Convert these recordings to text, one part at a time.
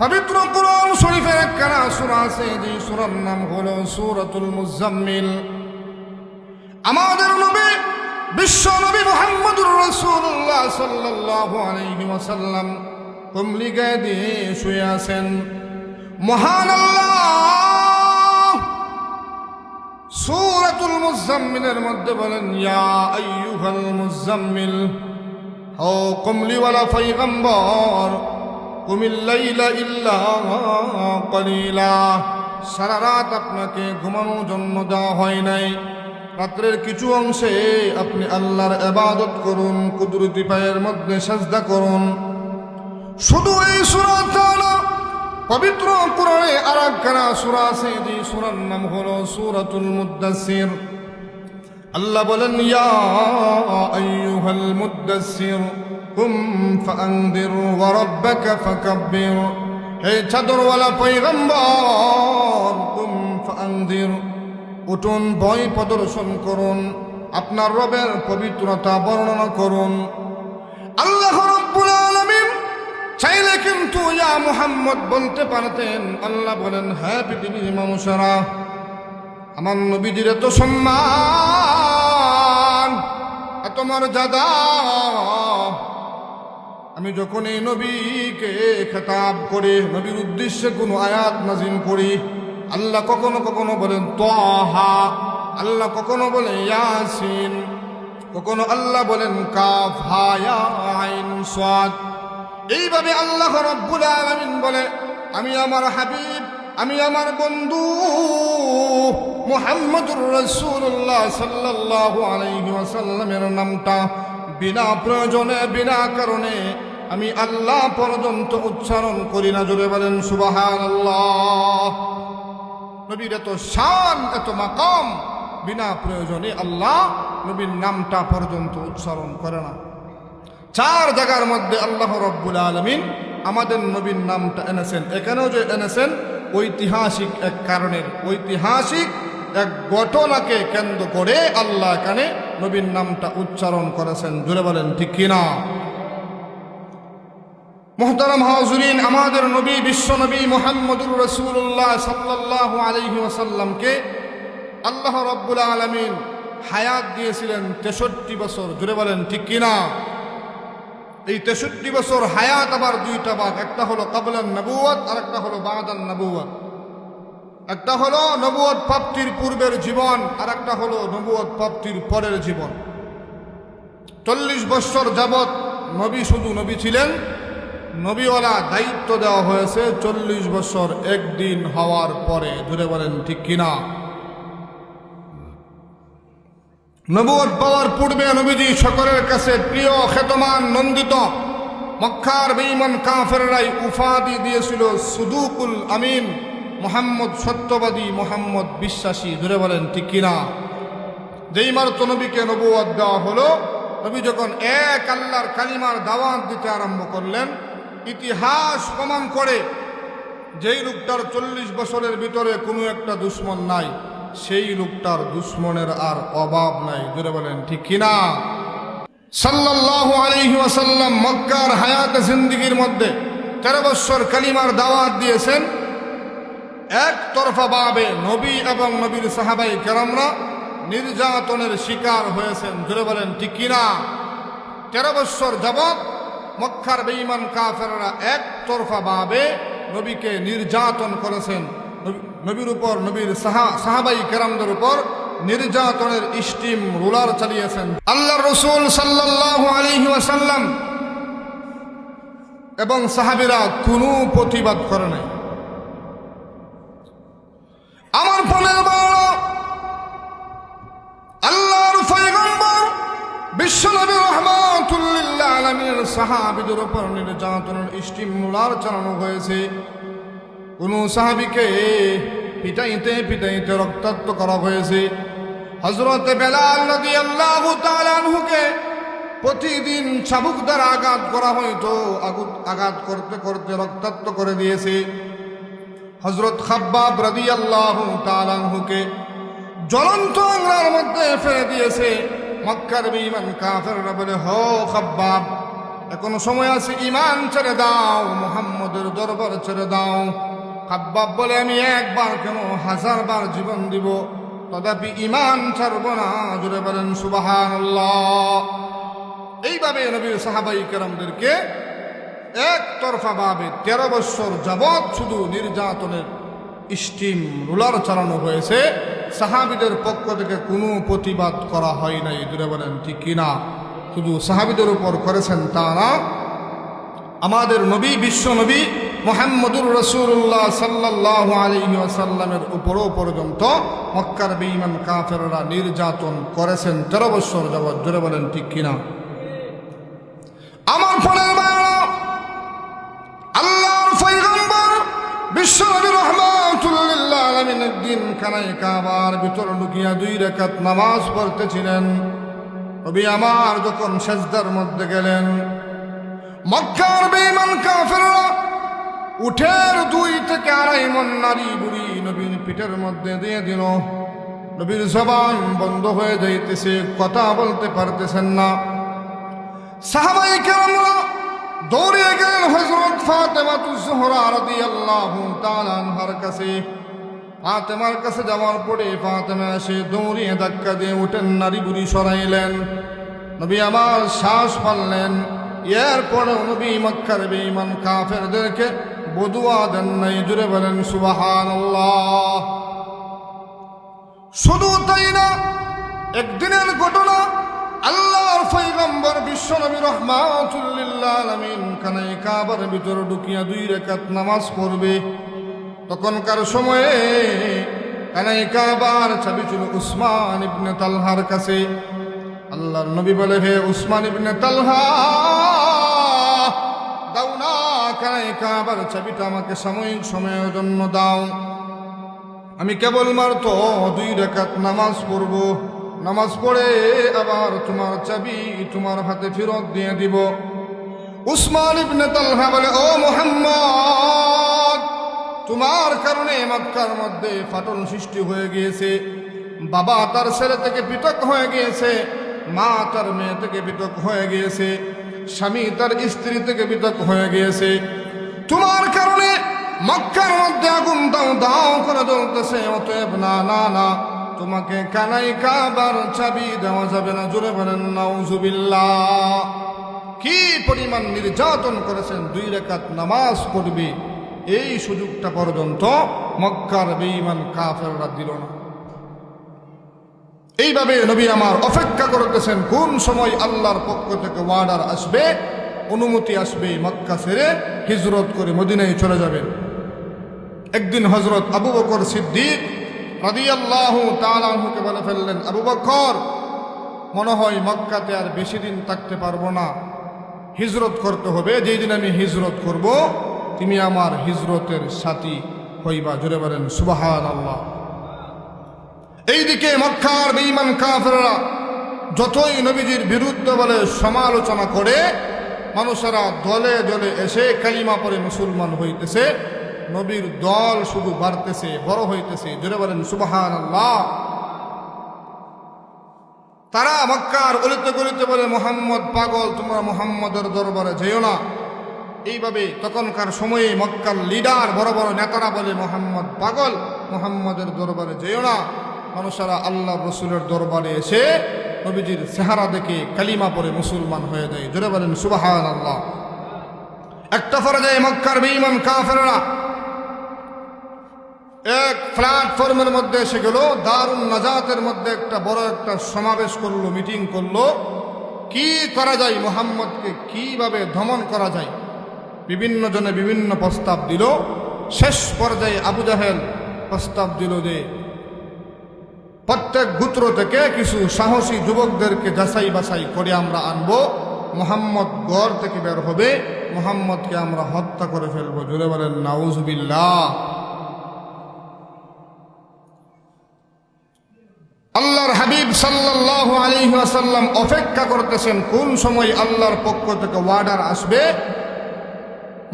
পবিত্র কোরআন শরীফের একখানা সূরা আছে যে সূরার নাম হলো সূরাতুল মুজাম্মিল। আমাদের নবী, বিশ্ব নবী মোহাম্মদুর রাসূলুল্লাহ সাল্লাল্লাহু আলাইহি ওয়াসাল্লাম কমলি গায়ে দিয়ে শুয়ে আছেন। মহান আল্লাহ সূরাতুল মুজাম্মিলের মধ্যে বলেন, ইয়া আইয়ুহাল মুজাম্মিল ও কমলিওয়ালা ইল্লা কলিলা। সারা রাত আপনাকে ঘুমানোর জন্য দেওয়া হয় নাই। রাত্রের কিছু অংশে আপনি আল্লাহর এবাদত করুন, কুদরতি পায়ের মধ্যে সাজদা করুন। শুধু এই পবিত্র কোরআনে আর একখানা সুরা আছে, যে সুরার নাম হলো সুরাতুল মুদাসির আল্লাহ বলেন, ইয়া আইয়ুহাল মুদাসসির। কুম ফাআনদির ওয়া রাব্বাকা ফাকাব্বির। হে চাদরওয়ালা পয়গম্বর কুম ফাআনদির। উঠুন, ভয় প্রদর্শন করুন, আপনার রবের পবিত্রতা বর্ণনা করুন। আল্লাহ রাব্বুল আলামিন চাইলে কিন্তু ইয়া মুহাম্মদ বলতে পারতেন, আল্লাহ বলেন হ্যাঁ পৃথিবীর মানুষেরা, আমার নবীজির এত সম্মান, এত মর্যাদা আমি যখন এই নবীকে খেতাব করে, নবীর উদ্দেশ্যে কোনো আয়াত নাজিম করি, আল্লাহ কখনো কখনো বলেন, তহা। আল্লাহ কখনো বলে, ইয়াসিন। কখনো আল্লাহ বলেন সাদ। এইভাবে আল্লাহ রব্বুল আলামিন বলে, আমি আমার হাবিব, আমি আমার বন্ধু মুহাম্মদুর রাসূলুল্লাহ সাল্লাল্লাহু আলাইহি ওয়াসাল্লামের নামটা, বিনা প্রয়োজনে, বিনা কারণে আমি আল্লাহ পর্যন্ত উচ্চারণ করি না, জোরে বলেন, সুবহানাল্লাহ। নবীর এত শান, এত মাকাম, বিনা প্রয়োজনে আল্লাহ নবীর নামটা পর্যন্ত উচ্চারণ করে না। চার জায়গার মধ্যে আল্লাহ রব্বুল আলমিন আমাদের নবীর নামটা এনেছেন। এখানেও যে এনেছেন, ঐতিহাসিক এক কারণের, ঐতিহাসিক এক ঘটনাকে কেন্দ্র করে আল্লাহ এখানে নবীর নামটা উচ্চারণ করেছেন। জুড়ে বলেন, ঠিক কিনা? মোহতারাম হাজুরিন আমাদের নবী, বিশ্ব নবী মোহাম্মদুর রসুল্লাহ সাল্লাহ আলহি ওসাল্লামকে আল্লাহ রব্বুল আলমিন হায়াত দিয়েছিলেন তেষট্টি বছর। জুড়ে বলেন, ঠিক কিনা? এই তেষট্টি বছর হায়াত আবার দুইটা ভাগ। একটা হলো কাবলান নবুয়াত আর একটা হলো বাদান নবুয়াত একটা হলো নবুয়াত প্রাপ্তির পূর্বের জীবন আর একটা হলো নবুয়াত প্রাপ্তির পরের জীবন। চল্লিশ বছর যাবৎ নবী শুধু নবী ছিলেন নবীওয়ালা দায়িত্ব দেওয়া হয়েছে চল্লিশ বছর একদিন হওয়ার পরে। ধরে বলেন, ঠিক কিনা? নবুয়ত পাওয়ার পূর্বে নবীজি সকলের কাছে প্রিয় খেতমান নন্দিত মক্কার বেইমান কাফেররাই উফাদি দিয়েছিল সুদুকুল আমিন, মোহাম্মদ সত্যবাদী, মোহাম্মদ বিশ্বাসী। ধরে বলেন, ঠিক কিনা? যেই মারত নবীকে নবুয়াদ দেওয়া হলো, নবী যখন এক আল্লাহর কালিমার দাওয়াত দিতে আরম্ভ করলেন ইতিহাস প্রমাণ করে যেই লোকটার চল্লিশ বছরের ভিতরে কোনো একটা দুশ্মন নাই, সেই লোকটার দুশ্মনের আর অভাব নাই। জোরে বলেন, ঠিক কিনা আলাইহি ওয়াসাল্লাম মক্কার হায়াত জিন্দিগির মধ্যে তেরো বৎসর কালিমার দাওয়াত দিয়েছেন। এক তরফা ভাবে নবী এবং নবীর সাহাবাই কেরামরা নির্যাতনের শিকার হয়েছেন। জোরে বলেন, ঠিক কিনা তেরো বৎসর যাবৎ মক্কার বেঈমান কাফেররা এক তরফা ভাবে নবীকে নির্যাতন করেছেন। নবীর উপর, নবীর সাহা সাহাবাই কেরামদের উপর নির্যাতনের স্টিম রুলার চালিয়েছেন। আল্লাহ রসুল সাল্লাহ আলহি ওয়াসাল্লাম এবং সাহাবিরা কোনো প্রতিবাদ করে নাই। আমার ফলের বড় আল্লাহর পয়গম্বর বিশ্বনবী রহমাতুল্লিল্লাহ আলমীর সাহাবিদের উপর নির্যাতনের স্টিম রুলার চালানো হয়েছে। কোন সাহাবিকে পিটাইতে পিটাইতে রক্তাক্ত করা হয়েছে। হজরতে বেলাল প্রতিদিন চাবুক দ্বারা আঘাত করা হয়তো আঘাত করতে করতে রক্তাক্ত করে দিয়েছে। হজরত খাব্বাব রাদি আল্লাহ তালানহুকে জ্বলন্ত আংলার মধ্যে ফেলে দিয়েছে। মক্কার বিমান কাফেররা বলে, হো খাব্বাব, এখনও সময় আছে ইমান ছেড়ে দাও, মোহাম্মদের দরবার ছেড়ে দাও। খাব্বাব বলে, আমি একবার কেন হাজার বার জীবন দিব? তথাপি ইমান ছাড়ব না। জুড়ে বলেন সুবাহান এইভাবে নবীর সাহাবাই কেরামদেরকে একতরফা ভাবে তেরো বৎসর যাবৎ শুধু নির্যাতনের স্টিম, রুলার চালানো হয়েছে। সাহাবিদের পক্ষ থেকে কোনো প্রতিবাদ করা হয় নাই। দূরে বলেন, ঠিক কিনা শুধু সাহাবিদের উপর করেছেন তা না আমাদের নবী, বিশ্ব নবী মোহাম্মদুর রসুল্লাহ সাল্লাহ আলী আসাল্লামের উপরও পর্যন্ত মক্কার বেঈমান কাফেররা নির্যাতন করেছেন তেরো বৎসর যাবৎ। জোরে বলেন, ঠিক কিনা আমার ফোনের আল্লাহর বিশ্বনবী রহমাতুল্লাহ আলামিন একদিন কানাই কাবার ভিতর লুকিয়া দুই রেখাত নামাজ পড়তেছিলেন। নবী আমার যখন সেজদার মধ্যে গেলেন, মক্কার বেঈমান কাফেররা উঠের দুই থেকে আড়াই মন নারী বুড়ি নবীর পিঠের মধ্যে দিয়ে দিল। নবীর জবান বন্ধ হয়ে যাইতেছে, কথা বলতে পারতেছেন না। সাহাবাই কেরামরা দৌড়িয়ে গেলেন হজরত ফাতেমাতু জোহরা রাদিয়াল্লাহু তাআলা আনহার কাছে। ফাতেমার কাছে যাওয়ার পরে ফাতেমা এসে দৌড়িয়ে ধাক্কা দিয়ে উঠেন, নারী বুড়ি সরাইলেন। নবী আমার শ্বাস পারলেন এরপরে নবী মক্কার বেঈমান কাফেরদেরকে বদুয়া দেন নাই, জুড়ে বলেন, সুবহানাল্লাহ। শুধু তাই না, একদিনের ঘটনা, আল্লাহর পয়গম্বর বিশ্বনবী রহমাতুল্লিল্লাহ আলামিন কানাই কাবার ভিতরে ঢুকিয়া দুই রেখাত নামাজ পড়বে। তখনকার সময়ে কাবার চাবি ছিল উসমান ইবনে তালহার কাছে। আল্লাহর নবী বলে, হে উসমান ইবনে তালহা, দাও না কানাই কাবার চাবিটা আমাকে সাময়িক সময়ের জন্য দাও। আমি কেবল মারতো দুই রেখাত নামাজ পড়ব। নামাজ পড়ে আবার তোমার চাবি তোমার হাতে ফেরত দিয়ে দিব। উসমান ইবনে তালহা বলে, ও মোহাম্মদ তোমার কারণে মক্কার মধ্যে ফাটল সৃষ্টি হয়ে গিয়েছে। বাবা তার ছেলে থেকে পৃথক হয়ে গিয়েছে, মা তার মেয়ে থেকে পৃথক হয়ে গিয়েছে, স্বামী তার স্ত্রী থেকে পৃথক হয়ে গিয়েছে। তোমার কারণে মক্কার মধ্যে আগুন দাও দাও করে জ্বলতেছে, অতএব না না না, তোমাকে কানাই কাবার চাবি দেওয়া যাবে না। জুড়ে বলেন, নাউজুবিল্লাহ। কি পরিমাণ নির্যাতন করেছেন, দুই রেখাত নামাজ পড়বে। এই সুযোগটা পর্যন্ত মক্কার বেঈমান কাফেররা দিল না। এইভাবে নবী আমার অপেক্ষা করতেছেন, কোন সময় আল্লাহর পক্ষ থেকে ওয়ার্ডার আসবে, অনুমতি আসবে মক্কা ছেড়ে হিজরত করে মদিনায় চলে যাবেন। একদিন হজরত আবু বকর সিদ্দিক রাদিয়াল্লাহু তাআলাহুকে বলে ফেললেন, আবু বকর, মনে হয় মক্কাতে আর বেশি দিন থাকতে পারব না। হিজরত করতে হবে, যেই দিন আমি হিজরত করব তুমি আমার হিজরতের সাথী হইবা। জুড়ে বলেন সুবাহান আল্লাহ এইদিকে মক্কার বেঈমান কাফেররা যতই নবীজির বিরুদ্ধে বলে সমালোচনা করে, মানুষেরা দলে দলে এসে কালিমা পরে মুসলমান হইতেছে। নবীর দল শুধু বাড়তেছে, বড় হইতেছে। জোরে বলেন সুবাহান আল্লাহ তারা মক্কার অলিতে গলিতে বলে, মোহাম্মদ পাগল, তোমরা মোহাম্মদের দরবারে যেও না। এইভাবে তখনকার সময়ে মক্কার লিডার, বড় বড় নেতারা বলে মোহাম্মদ পাগল। মোহাম্মদের দরবারে যেও না। মানুষেরা আল্লাহ রসুলের দরবারে এসে নবীজির চেহারা দেখে কালিমা পরে মুসলমান হয়ে যায়। জোরে বলেন সুবাহান আল্লাহ একটা যায় মক্কার বেঈমান কাফেররা এক প্ল্যাটফর্মের মধ্যে এসে গেল, দারুণ নাজাতের মধ্যে একটা বড় একটা সমাবেশ করল, মিটিং করল। কি করা যায়? মোহাম্মদকে কীভাবে দমন করা যায়? বিভিন্ন জনে বিভিন্ন প্রস্তাব দিল। শেষ পর্যায়ে আবু জাহেল প্রস্তাব দিল যে, প্রত্যেক গুত্র থেকে কিছু সাহসী যুবকদেরকে যাচাই বাছাই করে আমরা আনব। মোহাম্মদ গড় থেকে বের হবে। মোহাম্মদকে আমরা হত্যা করে ফেলব। জুড়ে বলেন নাউজবিল্লাহ আল্লাহর হাবিব সাল্লাহ আলী আসাল্লাম অপেক্ষা করতেছেন, কোন সময় আল্লাহর পক্ষ থেকে ওয়ার্ডার আসবে?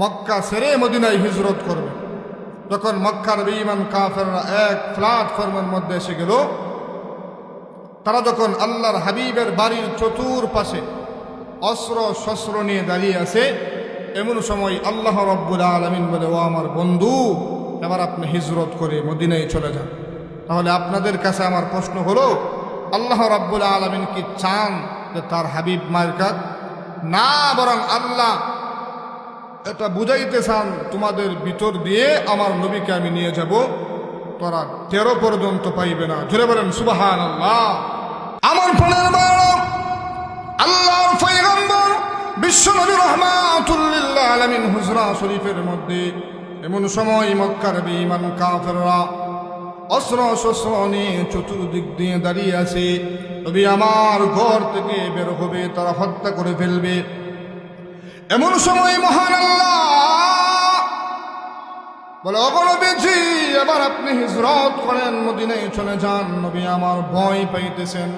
মক্কা সেরে মদিনায় হিজরত করবে। যখন মক্কার বেঈমান কাফেররা এক প্ল্যাটফর্মের মধ্যে এসে গেল, তারা যখন আল্লাহর হাবিবের বাড়ির চতুর পাশে অস্ত্র শস্ত্র নিয়ে দাঁড়িয়ে আছে, এমন সময় আল্লাহ রব্বুল আলমিন বলে, ও আমার বন্ধু, এবার আপনি হিজরত করে মদিনায় চলে যান। তাহলে আপনাদের কাছে আমার প্রশ্ন হলো, আল্লাহ রব্বুল আলমিন কি চান যে তার হাবিব মার্কাত না, বরং আল্লাহ এটা বুঝাইতে চান, তোমাদের ভিতর দিয়ে আমার নবীকে আমি নিয়ে যাব। তোরা তেরো পর্যন্ত পাইবে না। জোরে বলেন সুবাহান আল্লাহ আমার ফোনের আল্লাহর ফৈগম্বর বিশ্ব নবী রহমাতুল্লিল্লাহ আলমিন হুজরা শরীফের মধ্যে এমন সময় মক্কার বেঈমান কাফেররা অস্ত্র শস্ত্র নিয়ে চতুর্দিক দিয়ে দাঁড়িয়ে আছে। তবে আমার ঘর থেকে বের হবে, তারা হত্যা করে ফেলবে। এমন সময় মহান আল্লাহ। বলে অগণবেছি এবার আপনি হিজরত করেন, মদিনায় চলে যান। নবী আমার ভয় পাইতেছেন।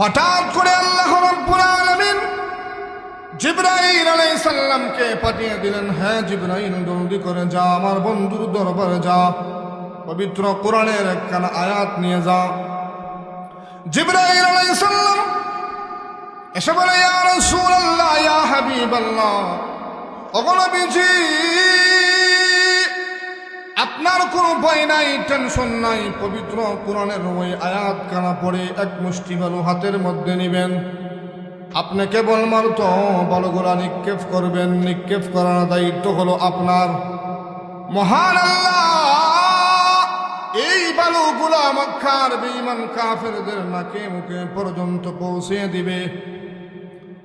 হঠাৎ করে আল্লাহ রব্বুল আলামিন জিব্রাইল আলাইহিস সালামকে পাঠিয়ে দিলেন হ্যাঁ জিব্রাইল, জলদি করে যা, আমার বন্ধুর দরবারে যা, পবিত্র কোরআনের একখানা আয়াত নিয়ে যা। জিব্রাইল আলাইহিস সালাম এসে বলে আপনার কোনো ভয় নাই, টেনশন নাই, পবিত্র কোরআনের ওই আয়াত কানা পড়ে এক মুষ্টি বালু হাতের মধ্যে নেবেন। আপনি কেবল কেবলমাত্র বালুগুলা নিক্ষেপ করবেন। নিক্ষেপ করার দায়িত্ব হলো আপনার। মহান এই বালুগুলা মক্কার বেঈমান কাফেরদের নাকে মুখে পর্যন্ত পৌঁছে দিবে।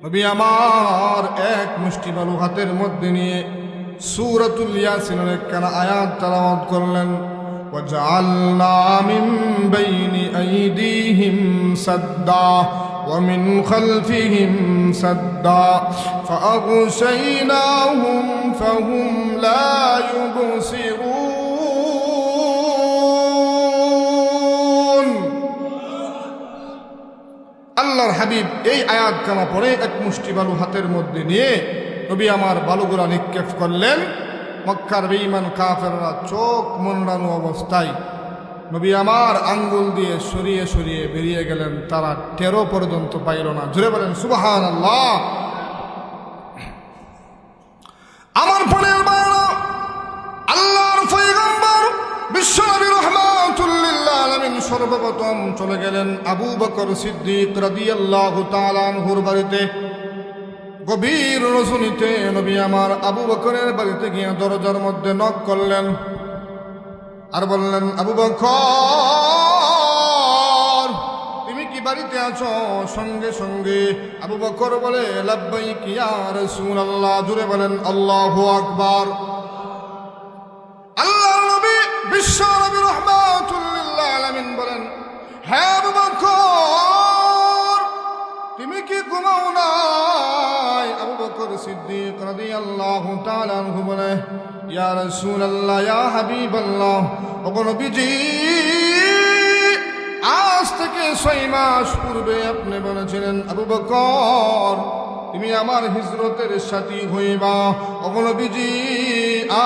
নবী আমার এক মুষ্টি বালু হাতের মধ্যে নিয়ে সুরাতুল ইয়াসিনের একখানা আয়াত তালাওয়াত করলেন وجعلنا من بين أيديهم سدا ومن خلفهم سدا فأغشيناهم فهم لا يبصرون আল্লাহর হাবিব এই আয়াত কামা পরে এক মুষ্টি বালু হাতের মধ্যে নিয়ে নবী আমার বালুগুলা নিক্ষেপ করলেন। মক্কার বেঈমান কাফেররা চোখ মনড়ানো অবস্থায় নবী আমার আঙ্গুল দিয়ে সরিয়ে সরিয়ে বেরিয়ে গেলেন। তারা তেরো পর্যন্ত পাইল না। জুড়ে বলেন সুবাহান আল্লাহ সর্বপ্রথম চলে গেলেন আবু বকর সিদ্দিক রাদিয়াল্লাহু তাআলা আনহুর বাড়িতে। গভীর রজনীতে নবী আমার আবু বকরের বাড়িতে গিয়ে দরজার মধ্যে নক করলেন আর বললেন, আবু বকর, তুমি কি বাড়িতে আছো? সঙ্গে সঙ্গে আবু বকর বলে লাব্বাই কি আর আল্লাহ জুড়ে বলেন, আল্লাহু আকবার। আজ থেকে ছয় মাস পূর্বে আপনি বলেছিলেন বকর তুমি আমার হিজরতের সাথী হইবা। অগলবিজি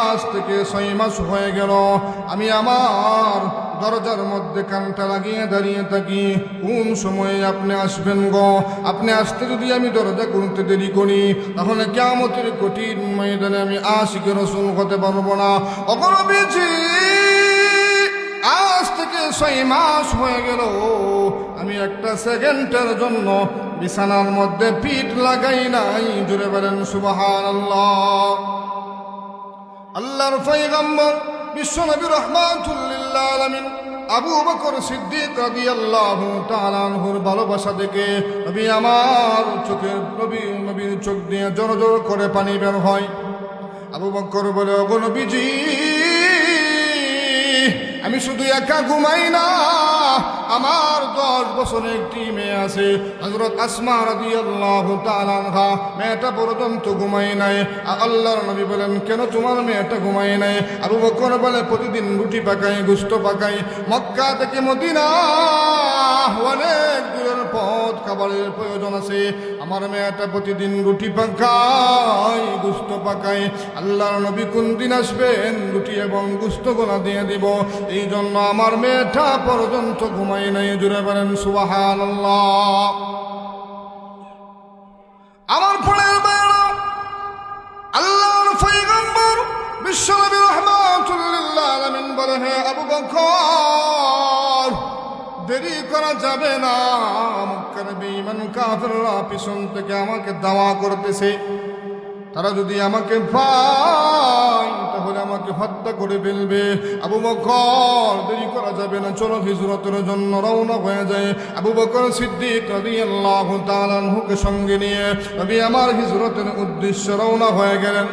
আজ থেকে ছয় মাস হয়ে গেল, আমি আমার দরজার মধ্যে কানটা লাগিয়ে দাঁড়িয়ে থাকি। কোন সময়ে আপনি আসবেন গো? আপনি আসতে যদি আমি দরজা করতে দেরি করি, তাহলে কেমতের কঠিন ময়দানে আমি আশিকে রসুল হতে পারব না। অগলবিজি আজ থেকে ছয় মাস হয়ে গেল। আমি একটা সেকেন্ডের জন্য বিছানার মধ্যে পিঠ লাগাই নাই। জুড়ে বলেন সুবাহান আল্লাহ আল্লাহর ফৈগম্বর বিশ্বনবী রহমাতুল্লিল্লাহ আলামিন আবু বকর সিদ্দিক রবি আল্লাহ আনহুর ভালোবাসা দেখে নবী আমার চোখের নবী, নবীর চোখ দিয়ে জোর জোর করে পানি বের হয়। আবু বকর বলে, ওগো আমি শুধু একা ঘুমাই না। আমার দশ বছরের একটি মেয়ে আছে। হজরত আসমা রাদি আল্লাহ তালানহা মেয়েটা পর্যন্ত ঘুমাই নাই। আল্লাহর নবী বলেন, কেন তোমার মেয়েটা ঘুমাই নাই? আবু বকর বলে, প্রতিদিন রুটি পাকাই, গুস্ত পাকাই। মক্কা থেকে মদিনা অনেক দূরের আখেরাত খাবারের প্রয়োজন আছে। আমার মেয়েটা প্রতিদিন রুটি পাকায়, গুস্ত পাকায়। আল্লাহর নবী কোন দিন আসবেন, রুটি এবং গুস্ত গোলা দিয়ে দিব। এই জন্য আমার মেয়েটা পর্যন্ত ঘুমাই নাই জুড়ে বলেন সুবাহান আমার ফোনের বেড়া আল্লাহর ফৈগম্বর বিশ্বনবী রহমাতুল্লাহ আলমিন বলে, হে আবু বকর দেরি করা যাবে না। মক্কার বেঈমান কাফেররা পিছন থেকে আমাকে দাওয়া করতেছে। তারা যদি আমাকে পায়, তাহলে আমাকে হত্যা করে ফেলবে। আবু বকর, দেরি করা যাবে না। চলো হিজরতের জন্য রওনা হয়ে যায় আবু বকর সিদ্দিক রাদিয়াল্লাহু তাআলা আনহুকে সঙ্গে নিয়ে নবী আমার হিজরতের উদ্দেশ্যে রওনা হয়ে গেলেন।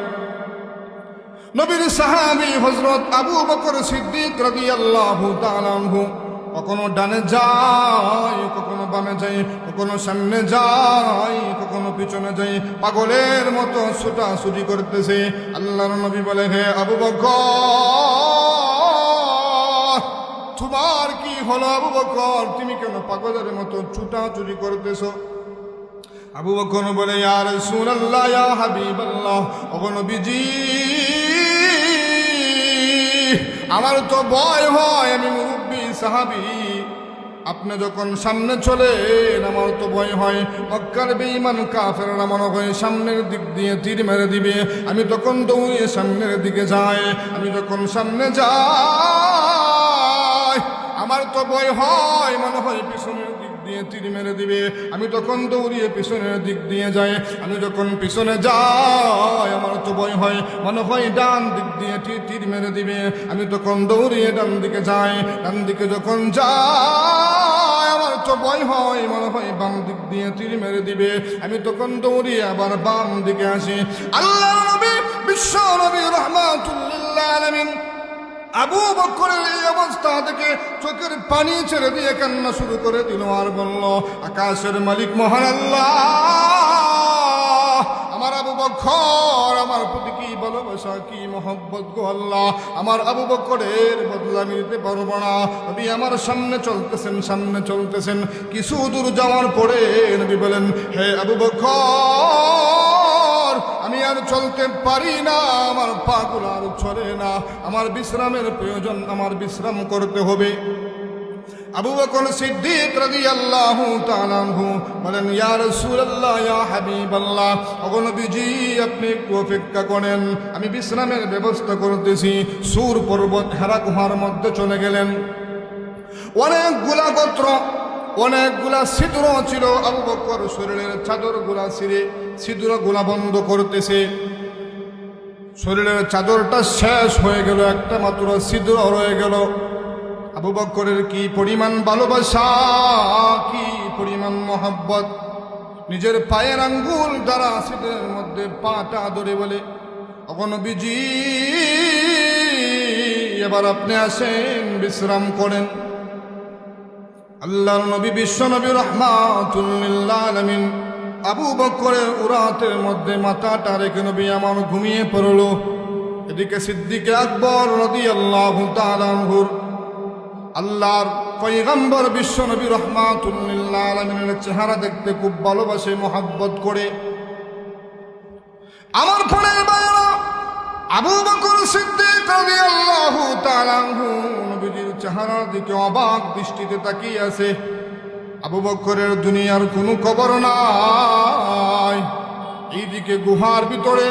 নবীর সাহাবী হযরত আবু বকর সিদ্দিক রাদিয়াল্লাহু তাআলা আনহু কখনো ডানে যায়, কখনো বামে যাই কখনো সামনে যাই কখনো পিছনে যাই পাগলের মতো ছুটাছুটি করতেছে। আল্লাহর নবী বলে, হে আবু বকর, তোমার কি হলো আবু বকর? তুমি কেন পাগলের মতো ছুটাছুটি করতেছো? আবু বকর বলে, ইয়া রাসূলুল্লাহ, ইয়া হাবিবাল্লাহ, ওগো নবীজি, আমার তো ভয় হয়, আমি সাহাবী, আপনি যখন সামনে চলেন, আমার তো ভয় হয়। মক্কার বেঈমান কাফেররা মনে হয় সামনের দিক দিয়ে তীর মেরে দিবে। আমি তখন দৌড়িয়ে সামনের দিকে যাই, আমি যখন সামনে যাই, আমার তো ভয় হয়, মনে হয় পিছনের দিক দিয়ে তীর মেরে দিবে। আমি তখন দৌড়িয়ে পিছনের দিক দিয়ে যাই, আমি যখন পিছনে যাই, আমার তো ভয় হয়, মনে হয় ডান দিক দিয়ে তীর তীর মেরে দিবে। আমি তখন দৌড়িয়ে ডান দিকে যাই, ডান দিকে যখন যাই, আমার তো ভয় হয়, মনে হয় বাম দিক দিয়ে তীর মেরে দিবে। আমি তখন দৌড়িয়ে আবার বাম দিকে আসি। আল্লাহ আবু বকরের এই অবস্থা থেকে চোখের পানি ছেড়ে দিয়ে কান্না শুরু করে দিল আর বলল, আকাশের মালিক মহান আমার আবু বকর, আমার প্রতি কি ভালোবাসা, কি মহব্বত গো আল্লাহ? আমার আবু বকরের বদলা আমি নিতে পারব না। নবী আমার সামনে চলতেছেন সামনে চলতেছেন। কিছু দূর যাওয়ার পরে নবী বলেন, হে আবু বকর আমি আর চলতে পারি না, আমার পাগুলো আর চলে না। আমার বিশ্রামের প্রয়োজন, আমার বিশ্রাম করতে হবে। আবু বকর সিদ্দিক রাদিয়াল্লাহু তাআলা আনহু বলেন, ইয়া রাসূলুল্লাহ, ইয়া হাবিবাল্লাহ, ওগো নবীজি, আপনি একটু অপেক্ষা করেন। আমি বিশ্রামের ব্যবস্থা করতেছি। সুর পর্বত হেরা গুহার মধ্যে চলে গেলেন। অনেকগুলা গোত্র অনেকগুলা ছিদ্র ছিল। আবু বকর শরীরের চাদরগুলা ছিঁড়ে সিঁদুরগুলা বন্ধ করতেছে। শরীরের চাদরটা শেষ হয়ে গেল, একটা মাত্র ছিদ্র রয়ে গেল। আবু বকরের কি পরিমাণ ভালোবাসা, কি পরিমাণ মহাব্বত। নিজের পায়ের আঙ্গুল দ্বারা ছিদ্রের মধ্যে পাটা ধরে বলে অগনবীজি এবার আপনি আসেন, বিশ্রাম করেন। আল্লাহর নবী বিশ্ব নবী রহমাতুল্লিল্লাহ আবু বকরের উরাতের মধ্যে মাথাটা রেখে নবী আমার ঘুমিয়ে পড়ল। এদিকে সিদ্দিকে আকবর নদী আল্লাহ তালানহুর আল্লাহর পৈগম্বর বিশ্ব নবী রহমাতুল্লিল্লাহ আলমিনের চেহারা দেখতে খুব ভালোবাসে, মোহাব্বত করে। আমার ফোনের আবু বকর সিদ্দিক রাদিয়াল্লাহু তাআলা নবীজির চেহারার দিকে অবাক দৃষ্টিতে তাকিয়ে আছে। আবু বকরের দুনিয়ার কোনো খবর নাই। এইদিকে গুহার ভিতরে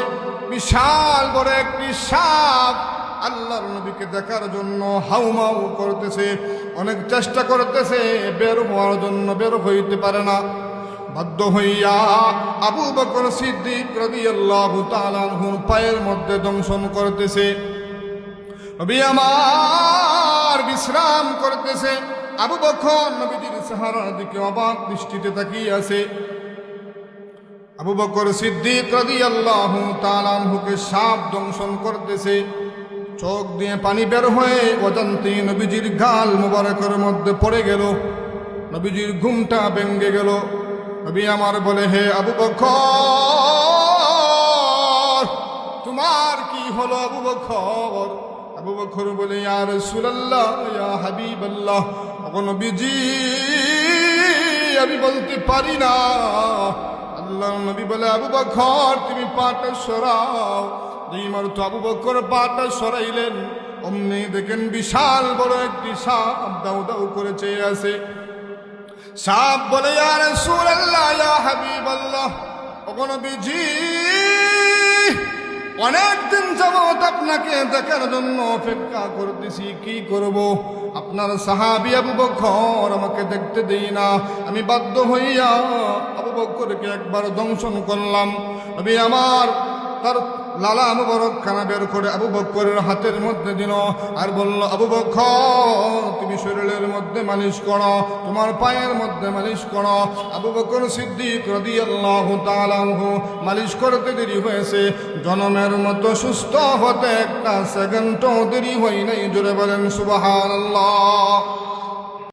বিশাল বড় একটি সাপ আল্লাহর নবীকে দেখার জন্য হাউমাউ করতেছে, অনেক চেষ্টা করতেছে, বের হওয়ার জন্য বের হইতে পারে না। বাধ্য হইয়া আবু বকর সিদ্দিক রাদিয়াল্লাহু তাআলা আনহুর পায়ের মধ্যে দংশন করতেছে। নবী আমার বিশ্রাম করতেছে। আবু বকর নবীজির চেহারার দিকে অবাক দৃষ্টিতে তাকিয়ে আছে। আবু বকর সিদ্দিক রাদিয়াল্লাহু তাআলা আনহুকে সাপ দংশন করতেছে। চোখ দিয়ে পানি বের হয়ে অজান্তে নবীজির গাল মুবারকের মধ্যে পড়ে গেল। নবীজির ঘুমটা ভেঙ্গে গেল। নবী আমার বলে, হে আবু বকর, তোমার কি হলো আবু বকর? আবু বকর বলে, ইয়া রাসূলুল্লাহ, ইয়া হাবিবাল্লাহ। ওগো নবীজি, আমি বলতে পারি না। আল্লাহ নবী বলে, আবু বকর, তুমি পাটা সরাও। এইমার তো আবু বকর পাটা সরাইলেন, অমনি দেখেন বিশাল বড় একটি সাপ দাউ দাউ করে চেয়ে আছে। সাপ বলে, ইয়া রাসূলুল্লাহ, ইয়া হাবিবাল্লাহ ওগো নবীজি, অনেক দিন যাবৎ আপনাকে দেখার জন্য অপেক্ষা করতেছি, কি করব? আপনার সাহাবি আবু বকর আমাকে দেখতে দিই না। আমি বাধ্য হইয়া আবু বকরকে একবার দংশন করলাম। আমি আমার তার লালা মুবারক খানা বের করে আবু বক্করের হাতের মধ্যে দিল। আর বলল, আবু বক্ষ তুমি শরীরের মধ্যে মালিশ করো, তোমার পায়ের মধ্যে মালিশ করো। আবু বকর সিদ্দিক রাদিয়াল্লাহু আল্লাহ আনহু, মালিশ করতে দেরি হয়েছে। জনমের মতো সুস্থ হতে একটা সেকেন্ডও দেরি হয় নাই। জোরে বলেন, সুবহানাল্লাহ।